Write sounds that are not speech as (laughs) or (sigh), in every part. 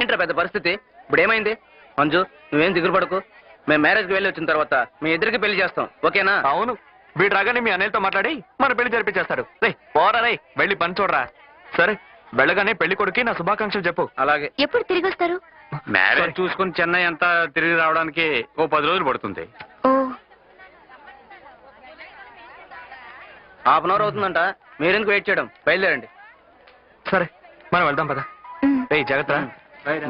ఏంట్రా పెద్ద పరిస్థితి? ఇప్పుడు ఏమైంది మంజు నువ్వేం దిగులు పడకు. మేము మ్యారేజ్కి వెళ్ళి వచ్చిన తర్వాత మీ ఇద్దరికి పెళ్ళి చేస్తాం. ఓకేనా? అవును. వీడు రాగానే మీ అన్నయ్యతో మాట్లాడి మన పెళ్ళి జరిపించేస్తాడు రే పోరా రే వెళ్ళి పని చూడరా. సరే వెళ్ళగానే పెళ్ళి కొడుకి నా శుభాకాంక్షలు చెప్పు. అలాగే. ఎప్పుడు తిరిగి వస్తారు మ్యారేజ్ చూసుకుని చెన్నై అంతా తిరిగి రావడానికి ఓ పది రోజులు పడుతుంది. ఓ. హాఫ్ అన్ అవర్ అవుతుందంట. మీరెందుకు వెయిట్ చేయడం? బయలుదేరండి. సరే మనం వెళ్దాం పద. రే. జాగ్రత్త bye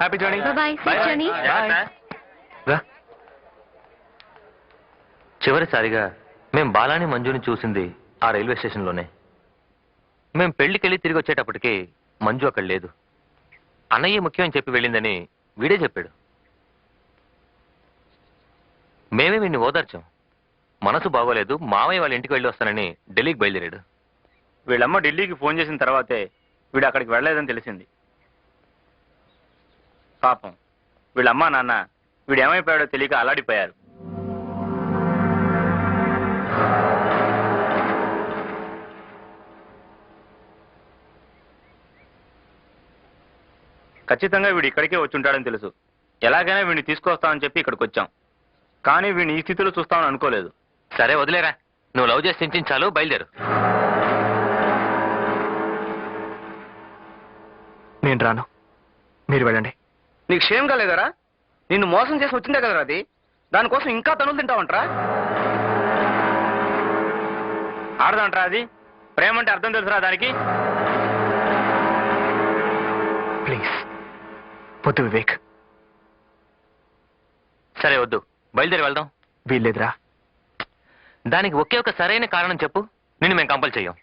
happy journey bye bye journey రా చివరిసారిగా మేం బాలాని మంజుని చూసింది ఆ రైల్వే స్టేషన్లోనే. మేం పెళ్ళికెళ్ళి తిరిగి వచ్చేటప్పటికి మంజు అక్కడ లేదు. అన్నయ్య ముఖ్యం అని చెప్పి వెళ్ళిందని వీడే చెప్పాడు. మేమే వీడిని ఓదార్చాం. మనసు బాగోలేదు మామయ్య వాళ్ళ ఇంటికి వెళ్ళి వస్తానని ఢిల్లీకి బయలుదేరాడు. వీళ్ళమ్మ ఢిల్లీకి ఫోన్ చేసిన తర్వాతే వీడు అక్కడికి వెళ్ళలేదని తెలిసింది. పాపం. వీళ్ళమ్మా నాన్న వీడు ఏమైపోయాడో తెలియక అల్లాడిపోయారు. ఖచ్చితంగా వీడు ఇక్కడికే వచ్చుంటాడని తెలుసు. ఎలాగైనా వీడిని తీసుకొస్తామని చెప్పి ఇక్కడికి వచ్చాం కానీ వీడిని ఈ స్థితిలో చూస్తామని అనుకోలేదు. సరే వదిలేరా. నువ్వు లవ్ చేసి చింతించాలు బయలుదేరు. నేను రాను. మీరు వెళ్ళండి. నీకు క్షేమ్ కాలేదరా నిన్ను మోసం చేసి వచ్చిందే కదరా అది? దానికోసం ఇంకా తనులు తింటావంటరా? ఆడదంటరా అది? ప్రేమ అంటే అర్థం తెలుసురా దానికి? ప్లీజ్ వద్దు వివేక్. సరే వద్దు. బయలుదేరి వెళ్దాం. వీల్లేదురా. దానికి ఒకే ఒక సరైన కారణం చెప్పు. నిన్ను మేము కంపల్ చెయ్యం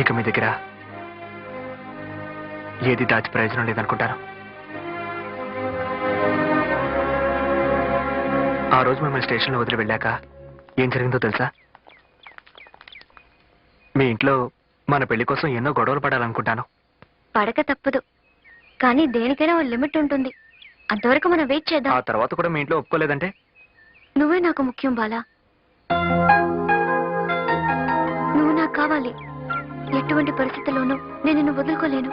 ఇక మీ దగ్గర ఏది దాచి ప్రయోజనం లేదనుకుంటాను. ఆ రోజు మిమ్మల్ని స్టేషన్లో వదిలి వెళ్ళాక ఏం జరిగిందో తెలుసా? మీ ఇంట్లో మన పెళ్ళి కోసం ఎన్నో గొడవలు పడాలనుకుంటాను. పడక తప్పదు. కానీ దేనికైనా ఓ లిమిట్ ఉంటుంది. అంతవరకు మనం వెయిట్ ఆ చేద్దాం తర్వాత కూడా మీ ఇంట్లో ఒప్పుకోలేదంటే? నువ్వే నాకు ముఖ్యం బాలా. నువ్వు నాకు కావాలి. ఎటువంటి పరిస్థితుల్లోనూ నేను నిన్ను వదులుకోలేను.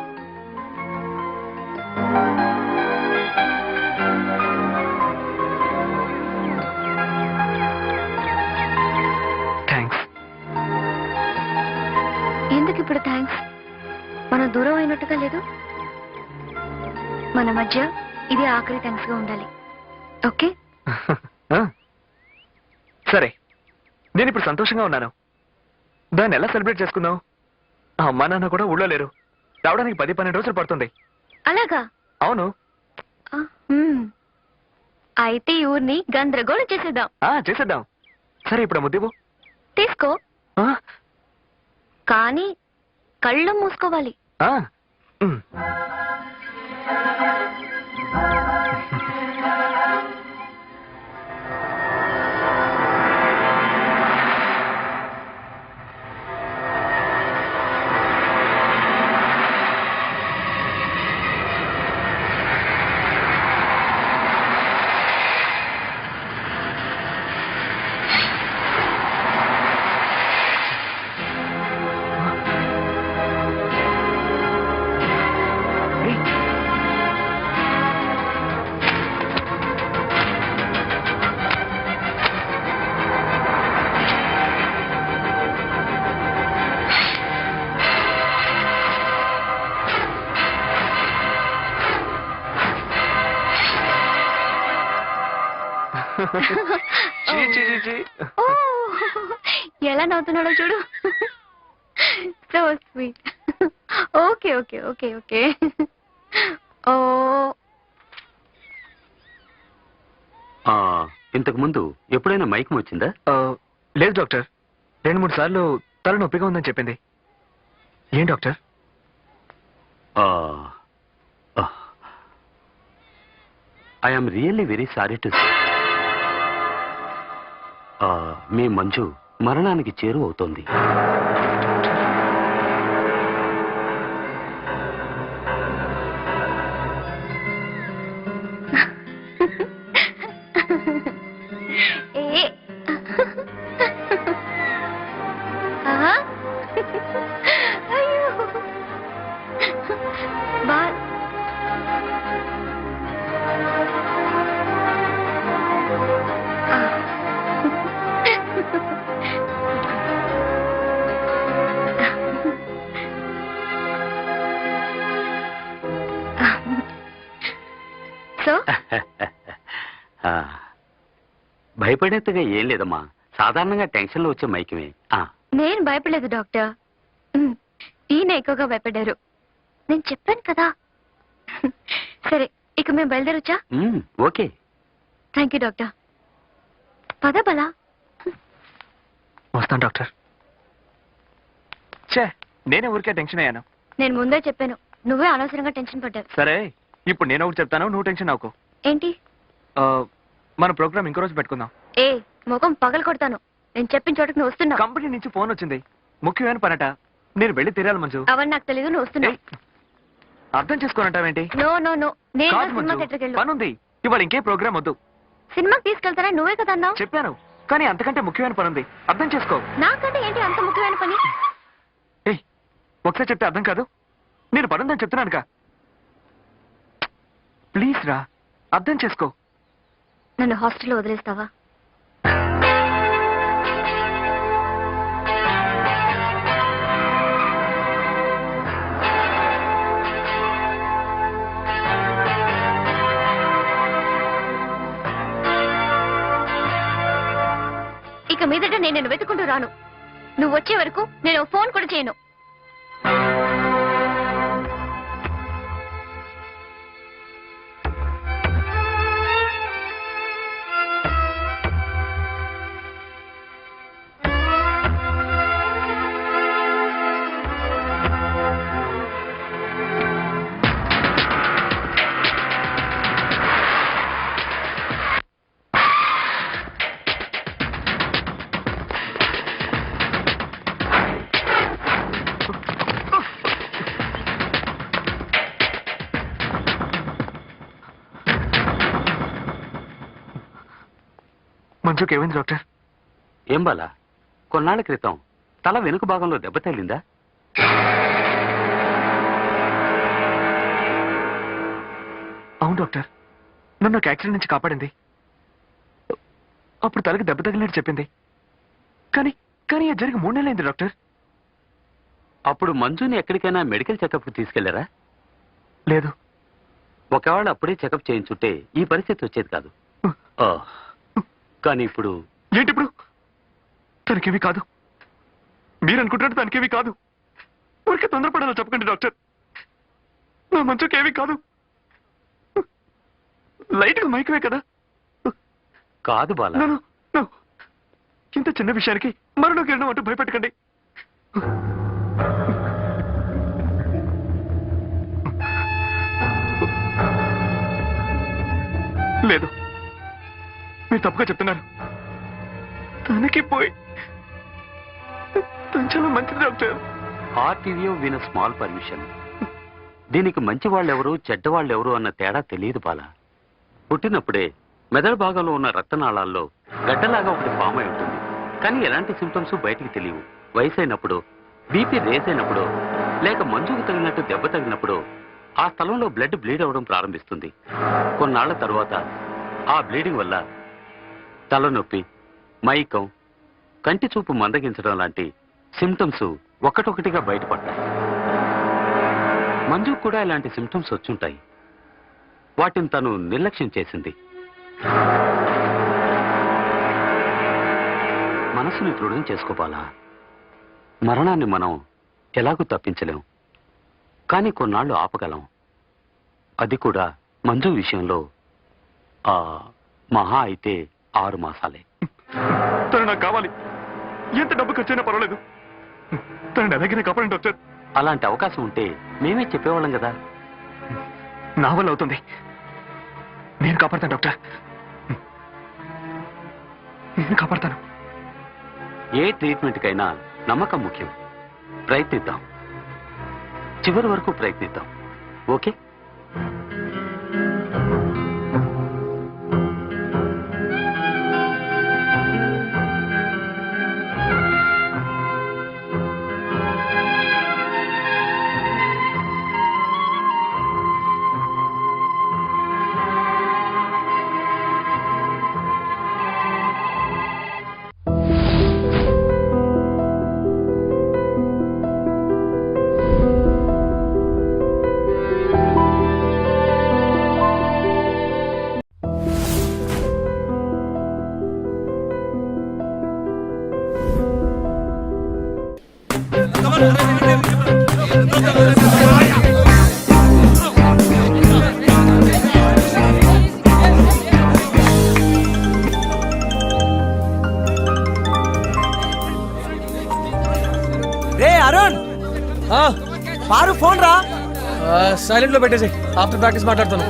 ఎందుకు ఇప్పుడు థ్యాంక్స్ మనం దూరం అయినట్టుగా లేదు. మన మధ్య ఇది ఆఖరి థ్యాంక్స్గా ఉండాలి. ఓకే? (laughs) సరే. నేను ఇప్పుడు సంతోషంగా ఉన్నాను. దాన్ని ఎలా సెలబ్రేట్ చేసుకుందాం అమ్మా నాన్న కూడా ఊళ్ళో లేరు రావడానికి పది పన్నెండు రోజులు పడుతుంది అలాగా అవును. అయితే ఈ ఊరిని గందరగోళం చేసేద్దాం ఆ చేసేద్దాం సరే ఇప్పుడు ఆ ముద్దివ్వు తీసుకో ఆ? కానీ కళ్ళు మూసుకోవాలి ఆ. ఉమ్. ఎలా నవ్వుతున్నాడో చూడు so sweet okay okay okay okay ఓ ఇంతకు ముందు ఎప్పుడైనా మైకం వచ్చిందా ఆ, లేదు డాక్టర్. రెండు మూడు సార్లు తల నొప్పిగా ఉందని చెప్పింది. ఏం doctor? I'm really very sorry to మీ మంజు మరణానికి చేరువవుతోంది. భయపడేట్టుగా ఏం లేదమ్మా. సాధారణంగా టెన్షన్లో వచ్చే మైకమే. ఆ, నేను భయపడలేదు డాక్టర్. ఉమ్, ఈయన ఎక్కువగా భయపడ్డారు. నేను చెప్పాను కదా. సరే ఇక మేము బయలుదేరొచ్చా? Um, okay. Thank you doctor. పద బలా. వస్తాను డాక్టర్. చే నేనే ఊరికే టెన్షన్ అయ్యాను. నేను ముందే చెప్పాను. నువ్వే అనవసరంగా టెన్షన్ పడ్డావు. సరే ఇప్పుడు నేను ఒకటి చెప్తాను నువ్వు టెన్షన్ అవ్వకు. ఏంటి? ఆ, మన ప్రోగ్రామ్ ఇంకో రోజు పెట్టుకుందాం. ఏ ముఖం పగలు కొడతాను. నేను చెప్పిన చోటుకు నువ్వు వస్తున్నావు. కంపెనీ నుంచి ఫోన్ వచ్చింది. ముఖ్యమైన పనట. నేను వెళ్ళి తీరాలి మంజు. అవన్నీ నాకు తెలియదు నువ్వు వస్తున్నావు. ఏయ్, అర్థం చేసుకోనంటావేంటి నో నో నో. నేను సినిమా థియేటర్కి వెళ్ళు. పనుంది. ఇవాళ ఇంకే ప్రోగ్రామ్ వద్దు. సినిమాకి తీసుకెళ్తారా నువ్వే కదా అన్నావు. చెప్పాను. కానీ అంతకంటే ముఖ్యమైన పని ఉంది అర్థం చేసుకో. నాకంటే ఏంటి అంత ముఖ్యమైన పని? ఏయ్ ఒకసారి చెప్తే అర్థం కాదు? నేను పనుందని చెప్తున్నానుగా. ప్లీజ్ రా అర్థం చేసుకో. నన్ను హాస్టల్లో వదిలేస్తావా? ఇక మీదట నేను వెతుకుంటూ రాను. నువ్వు వచ్చే వరకు నేను ఫోన్ కూడా చేయను. మంజుకి ఏమైంది డాక్టర్. ఏం బాలా? కొన్నాళ్ళ క్రితం తల వెనుక భాగంలో దెబ్బ తగిలిందా? అవును డాక్టర్. నన్ను ఒక యాక్సిడెంట్ నుంచి కాపాడింది. అప్పుడు తలకి దెబ్బ తగిలినట్టు చెప్పింది. కానీ కానీ అది జరిగి మూడు నెలలైంది డాక్టర్. అప్పుడు మంజుని ఎక్కడికైనా మెడికల్ చెకప్కి తీసుకెళ్ళారా? లేదు. ఒకవేళ అప్పుడే చెకప్ చేయించుంటే ఈ పరిస్థితి వచ్చేది కాదు. కానీ ఇప్పుడు ఏంటి ఇప్పుడు తనకేమీ కాదు. మీరు అనుకుంటున్నట్టు తనకేమీ కాదు. ఊరికే తొందరపడాలో చెప్పకండి డాక్టర్. నా మంచుకేమీ కాదు. లైట్గా మైకమే కదా. కాదు బాలా. నన్ను ఇంత చిన్న విషయానికి మరణం కిరణం అంటూ భయపెట్టకండి. లేదు. మీరు తప్పుగా చెప్తున్నారు తనకి పోయి తను చాలా మంచిది డాక్టర్. ఆర్టీవీఓ విన్ స్మాల్ పర్మిషన్. దీనికి మంచి వాళ్ళెవరు చెడ్డవాళ్ళెవరు అన్న తేడా తెలియదు బాల. పుట్టినప్పుడే మెదడు భాగంలో ఉన్న రక్తనాళాల్లో గడ్డలాగా ఒకటి ఫామ్ అయి ఉంటుంది. కానీ ఎలాంటి సిమ్టమ్స్ బయటికి తెలియవు. వయసు అయినప్పుడు బీపీ రేస్ అయినప్పుడు లేక మంజుకు తగినట్టు దెబ్బ తగినప్పుడు ఆ స్థలంలో బ్లడ్ బ్లీడ్ అవ్వడం ప్రారంభిస్తుంది. కొన్నాళ్ళ తర్వాత ఆ బ్లీడింగ్ వల్ల తలనొప్పి మైకం కంటి చూపు మందగించడం లాంటి సిమ్టమ్స్ ఒకటొకటిగా బయటపడ్డాయి. మంజు కూడా ఇలాంటి సిమ్టమ్స్ వచ్చుంటాయి. వాటిని తను నిర్లక్ష్యం చేసింది. మనసుని దృఢం చేసుకోవాలా? మరణాన్ని మనం ఎలాగూ తప్పించలేం. కానీ కొన్నాళ్ళు ఆపగలం. అది కూడా మంజు విషయంలో ఆ మహా అయితే ఆరు మాసాలే. తను నాకు కావాలి. ఎంత డబ్బు ఖర్చైనా పర్వాలేదు. తను ఎలాగైనా కాపాడండి డాక్టర్ అలాంటి అవకాశం ఉంటే మేమే చెప్పేవాళ్ళం కదా. నా వల్ల అవుతుంది. నేను కాపాడతాను డాక్టర్. నేను కాపాడతాను. ఏ ట్రీట్మెంట్కైనా నమ్మకం ముఖ్యం. ప్రయత్నిద్దాం. చివరి వరకు ప్రయత్నిద్దాం. ఓకే? పారు ఫోన్ రా. సైలెంట్లో పెట్టేసి ఆఫ్టర్ ప్రాక్టీస్ మాట్లాడుతాను.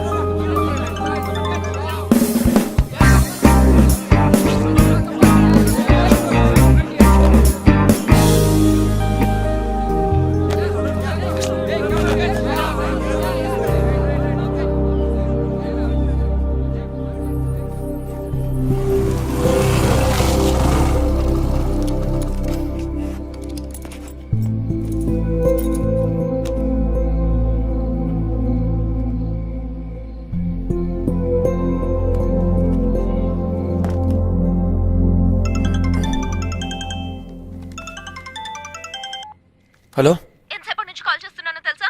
హలో? ఎంతసేపటి నుంచి కాల్ చేస్తున్నానో తెలుసా?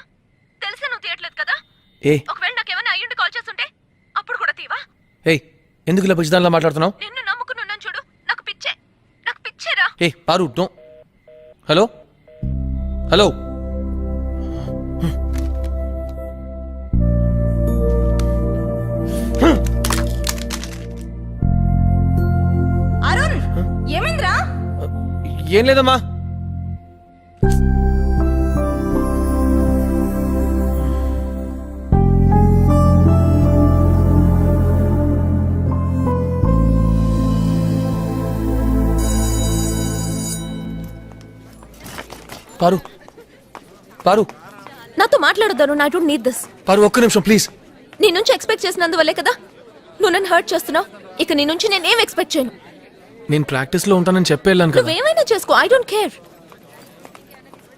తెలిసే నువ్వు తీయట్లేదు కదా? ఏ? ఒకవేళ నాకేమైనా అయ్యుండి కాల్ చేస్తుంటే అప్పుడు కూడా తీవా? ఏయ్ ఎందుకు ఇలా పిచ్చిదానిలా మాట్లాడుతున్నావు? నిన్ను నమ్ముకుని ఉన్నాను చూడు నాకు పిచ్చే నాకు పిచ్చేరా. ఏ పారు డో హలో? హలో? అరుణ్ ఏమైందిరా? ఏం లేదమ్మా. పారు. పారు. నాతో మాట్లాడొద్దాను నా డోంట్ నీడ్ దిస్. పారు ఒక్క నిమిషం ప్లీజ్. నీ నుంచి ఎక్స్పెక్ట్ చేసినందువల్లే కదా నువ్వు నన్ను హర్ట్ చేస్తున్నావు. ఇక నీ నుంచి నేనేం ఎక్స్పెక్ట్ చేయను. నేను ప్రాక్టీస్లో ఉంటానని చెప్పి వెళ్ళాను కదా. నువ్వేమైనా చేసుకో ఐ డోంట్ కేర్.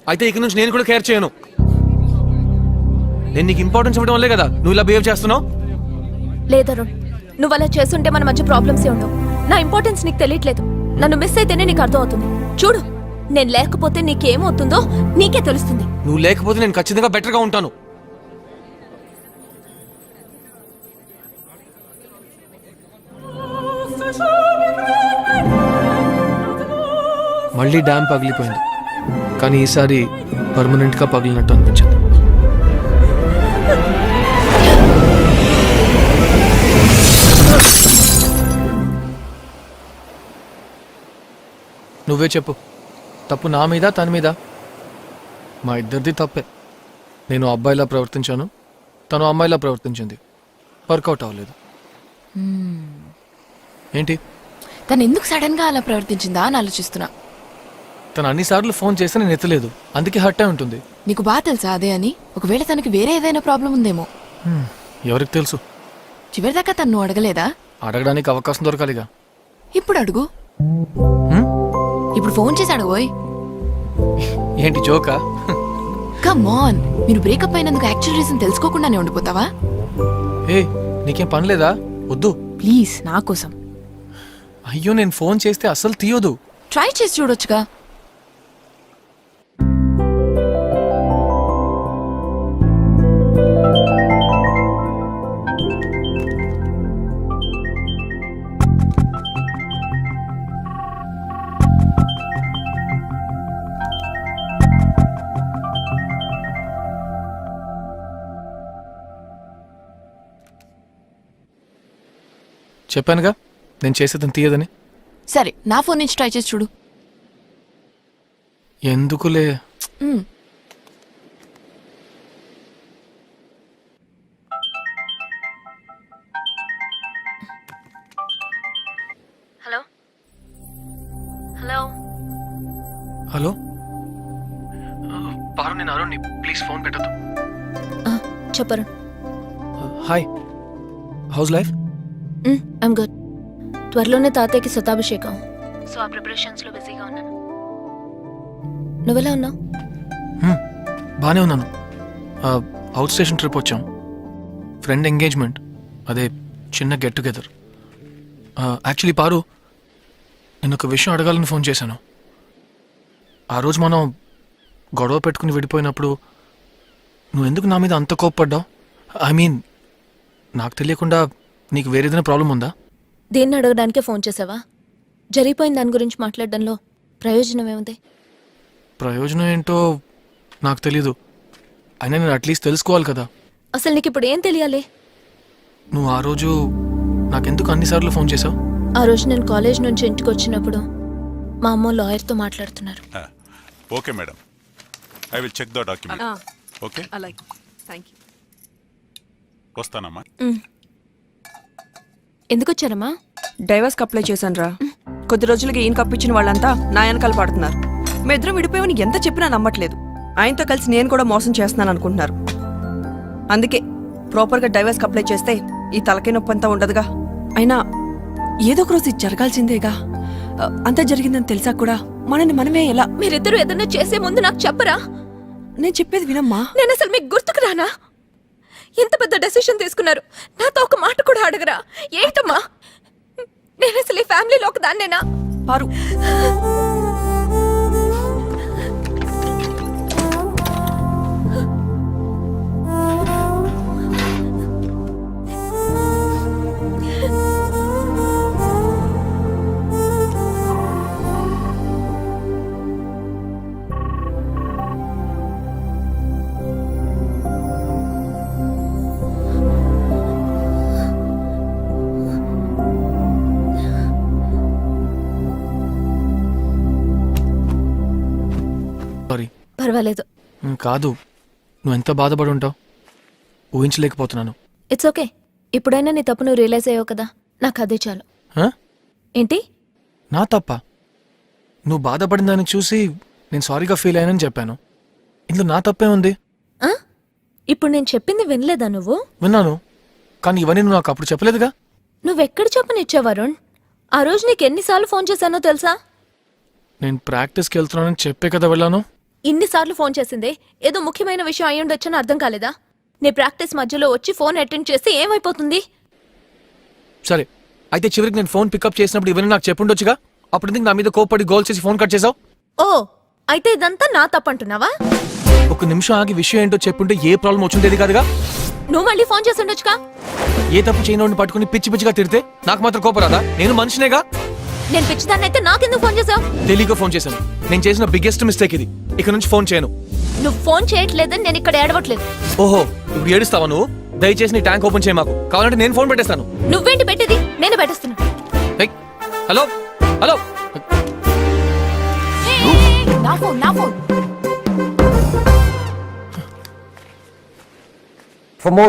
అయితే ఇక నుంచి నేను కూడా కేర్ చేయను. నేను నీకు ఇంపార్టెన్స్ ఇవ్వడం వల్లే కదా నువ్వు ఇలా బిహేవ్ చేస్తున్నావు. లేదరుణ్ నువ్వు అలా చేస్తుంటే మన మధ్య ప్రాబ్లమ్సే ఉండవు. నా ఇంపార్టెన్స్ నీకు తెలియట్లేదు. నన్ను మిస్ అయితేనే నీకు అర్థం అవుతుంది. చూడు. నేను లేకపోతే నీకేమవుతుందో నీకే తెలుస్తుంది. నువ్వు లేకపోతే నేను ఖచ్చితంగా బెటర్గా ఉంటాను. మళ్ళీ డ్యామ్ పగిలిపోయింది. కానీ ఈసారి పర్మనెంట్గా పగిలినట్టు అనిపించింది. నువ్వే చెప్పు. తప్పు నా మీద తన మీద? మా ఇద్దరిది తప్పే. నేను అబ్బాయిలా ప్రవర్తించాను తను అమ్మాయిలా ప్రవర్తించింది. వర్కౌట్ అవ్వలేదు. ఏంటి? తను ఎందుకు సడన్గా అలా ప్రవర్తించిందా అని ఆలోచిస్తున్నా. తను అన్నిసార్లు ఫోన్ చేస్తే నేను ఎత్తలేదు. అందుకే హట్ అయి ఉంటుంది. నీకు బాగా తెలుసా అదే అని? ఒకవేళ తనకి వేరే ఏదైనా ప్రాబ్లం ఉందేమో. ఎవరికి తెలుసు? చివరిదాకా తను అడగలేదా? అడగడానికి అవకాశం దొరకాలిగా. ఇప్పుడు అడుగు? ఇప్పుడు ఫోన్ చేసి అడగబోయ్ ఏంటి జోకా? కమ్ ఆన్ మీరు బ్రేకప్ అయినందుకు యాక్చువల్ రీజన్ తెలుసుకోకుండానే ఉండిపోతావా? ఏ నీకేం పని లేదా? వద్దు. ప్లీజ్ నా కోసం. అయ్యో నేను ఫోన్ చేస్తే అస్సలు తీయొద్దు ట్రై చేసి చూడొచ్చుగా. చెప్పానుగా? నేను చేసేదని తీయదని. సరే నా ఫోన్ నుంచి ట్రై చేసి చూడు. ఎందుకులే? మ్, హలో? హలో? హలో? పారు నేను అరుణ్ని ప్లీజ్ ఫోన్ పెట్టద్దు. చెప్పరు. Hi. How's life? I'm good త్వరలోనే తాతయ్యకి శతాభిషేకం. సో ఆ ప్రిపరేషన్స్లో బిజీగా ఉన్నాను. నువ్వెలా ఉన్నావు? బాగానే ఉన్నాను. అవుట్ స్టేషన్ ట్రిప్ వచ్చాం. ఫ్రెండ్ ఎంగేజ్మెంట్ అదే చిన్న గెట్ టుగెదర్ యాక్చువల్లీ పారు నేను ఒక విషయం అడగాలని ఫోన్ చేశాను. ఆ రోజు మనం గొడవ పెట్టుకుని విడిపోయినప్పుడు నువ్వు ఎందుకు నా మీద అంత కోప్పడ్డావు? ఐ మీన్ నాకు తెలియకుండా నీకు వేరేదైనా ప్రాబ్లం ఉందా? దేన్ని అడగడానికే ఫోన్ చేసావా? జరిగిపోయిన దాని గురించి మాట్లాడడంలో ప్రయోజనం ఏముంది? ప్రయోజనం ఏంటో నాకు తెలీదు. అయినా నేను అట్లీస్ట్ తెలుసుకోవాలి కదా. అసలు నీకు ఇప్పుడు ఏం తెలియాలి? నువ్వు ఆ రోజు నాకెందుకు అన్నిసార్లు ఫోన్ చేసావు? ఆ రోజు నేను కాలేజ్ నుంచి ఇంటికి వచ్చినప్పుడు మా అమ్మ లాయర్తో మాట్లాడుతున్నారు. Okay madam. I will check the document okay అలాగే థ్యాంక్ యూ వస్తానమ్మా. ఎందుకు వచ్చారమ్మా డైవర్స్కి అప్లై చేశాను రా కొద్ది రోజులకి ఈయన కప్పించిన వాళ్ళంతా నా వెనకాల పడుతున్నారు. మీ ఇద్దరం విడిపోయామని ఎంత చెప్పినా నమ్మట్లేదు. ఆయనతో కలిసి నేను కూడా మోసం చేస్తున్నాను అనుకుంటున్నారు. అందుకే ప్రాపర్గా డైవర్స్కి అప్లై చేస్తే ఈ తలకాయ నొప్పి అంతా ఉండదుగా. అయినా ఏదో ఒక రోజు ఇది జరగాల్సిందేగా. అంతా జరిగిందని తెలిసా కూడా మనని మనమే ఎలా మీరిద్దరూ ఏదైనా చేసే ముందు నాకు చెప్పరా? నేను చెప్పేది వినమ్మా. నేను అసలు మీకు గుర్తుకు రానా? ఇంత పెద్ద డెసిషన్ తీసుకున్నారు. నాతో ఒక మాట కూడా అడగరా? ఏంటమ్మా నేను అసలు ఈ ఫ్యామిలీలో ఒక దాన్నేనా? పారు. కాదు నువ్వు ఎంత బాధపడి ఉంటావు? ఊహించలేకపోతున్నాను. ఇట్స్ ఓకే ఇప్పుడైనా నీ తప్పు నువ్వు రియలైజ్ అయ్యావు కదా నాకు అదే చాలు. హ? ఏంటి? నా తప్ప? నువ్వు బాధపడిన దాన్ని చూసి నేను సారీగా ఫీల్ అయ్యానని చెప్పాను. ఇందులో నా తప్పే ఉంది. ఆ? ఇప్పుడు నేను చెప్పింది వినలేదా నువ్వు? విన్నాను. కానీ ఇవన్నీ నువ్వు నాకు అప్పుడు చెప్పలేదుగా? నువ్వెక్కడ చెప్పనిచ్చావు వరుణ్ ఆ రోజు నీకు ఎన్నిసార్లు ఫోన్ చేశానో తెలుసా? నేను ప్రాక్టీస్కి వెళ్తున్నానని చెప్పే కదా వెళ్ళాను. ఇన్నిసార్లు ఫోన్ చేసిందే? ఏదో ముఖ్యమైన విషయం అయి ఉండొచ్చని అర్థం కాలేదా? నీ ప్రాక్టీస్ మధ్యలో వచ్చి ఫోన్ అటెండ్ చేస్తే ఏమైపోతుంది? సరే అయితే చివరికి నేను ఫోన్ పికప్ చేసినప్పుడు ఇవన్నీ నాకు చెప్పుండొచ్చుగా? అప్పుడు ఎందుకు నా మీద కోపడి గోల్ చేసి ఫోన్ కట్ చేసావు ఓ అయితే ఇదంతా నా తప్పంటున్నావా? ఒక నిమిషం ఆగి విషయం ఏంటో చెప్పుంటే ఏ ప్రాబ్లం వచ్చిండేది కాదుగా? నువ్వు మళ్ళీ ఫోన్ చేసి ఉండొచ్చుగా? ఏ తప్పు చేయనోడిని పట్టుకుని పిచ్చి పిచ్చిగా తిడితే నాకు మాత్రం కోపరాదా నేను మనిషినేగా? నేను పిచ్చిదాన్ని అయితే నాకెందుకు ఫోన్ చేసావు? తెలియక ఫోన్ చేశాను. నేను చేసిన బిగ్గెస్ట్ మిస్టేక్ ఇది. ఇక నుంచి ఫోన్ చేయను. నువ్వు ఫోన్ చేయట్లేదని నేను ఇక్కడ ఏడవట్లేదు. ఓహో ఇప్పుడు ఏడుస్తావా నువ్వు? దయచేసి నీ ట్యాంక్ ఓపెన్ చేయ మాకు. కావాలంటే నేను ఫోన్ పెట్టేస్తాను. నువ్వేంటి పెట్టేది? నేను పెట్టేస్తున్నా. Hello hello. నా ఫోన్ నా ఫోన్. For more